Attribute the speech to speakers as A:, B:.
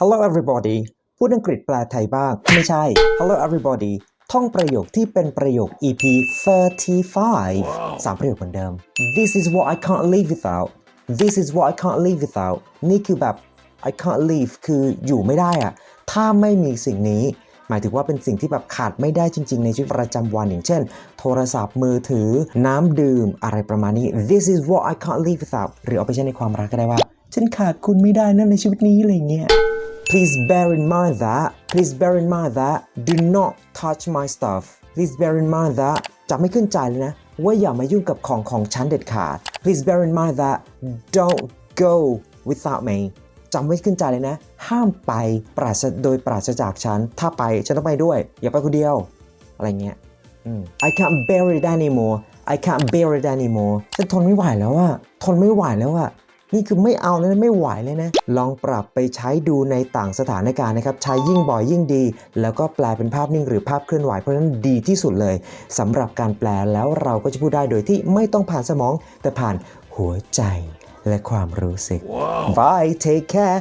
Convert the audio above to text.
A: Hello everybody พูดอังกฤษแปลไทยบ้าง ไม่ใช่ Hello everybody ท่องประโยคที่เป็นประโยค EP 35 สามประโยคเหมือนเดิม This is what I can't live without This is what I can't live without นี่คือแบบ I can't live คืออยู่ไม่ได้อะถ้าไม่มีสิ่งนี้ หมายถึงว่าเป็นสิ่งที่แบบขาดไม่ได้จริง ๆ ในชีวิตประจำวันอย่างเช่น โทรศัพท์มือถือน้ำดื่มอะไรประมาณนี้ This is what I can't live without หรือเอาไปใช้ในความรักก็ได้ว่า ฉันขาดคุณไม่ได้นะในชีวิตนี้อะไรเงี้ย Please bear in mind that Please bear in mind that do not touch my stuff Please bear in mind that จะไม่ขึ้นใจเลยนะ ว่าอย่ามายุ่งกับของของฉันเด็ดขาด Please bear in mind that don't go without me จำไว้ขึ้นใจเลยนะ ห้ามไปปราศโดยปราศจากฉัน ถ้าไปฉันต้องไปด้วย อย่าไปคนเดียว อะไรเงี้ย I can't bear it anymore I can't bear it anymore ฉันทนไม่ไหวแล้วอะทนไม่ไหวแล้วอะ นี่คือไม่เอาแล้วนะไม่ไหวเลยนะ ลองปรับไปใช้ดูในต่างสถานการณ์นะครับ ใช้ยิ่งบ่อยยิ่งดี แล้วก็แปลเป็นภาพนิ่งหรือภาพเคลื่อนไหวเพราะฉะนั้นดีที่สุดเลยสำหรับการแปลแล้วเราก็จะพูดได้โดยที่ไม่ต้องผ่านสมอง แต่ผ่านหัวใจและความรู้สึก Bye take care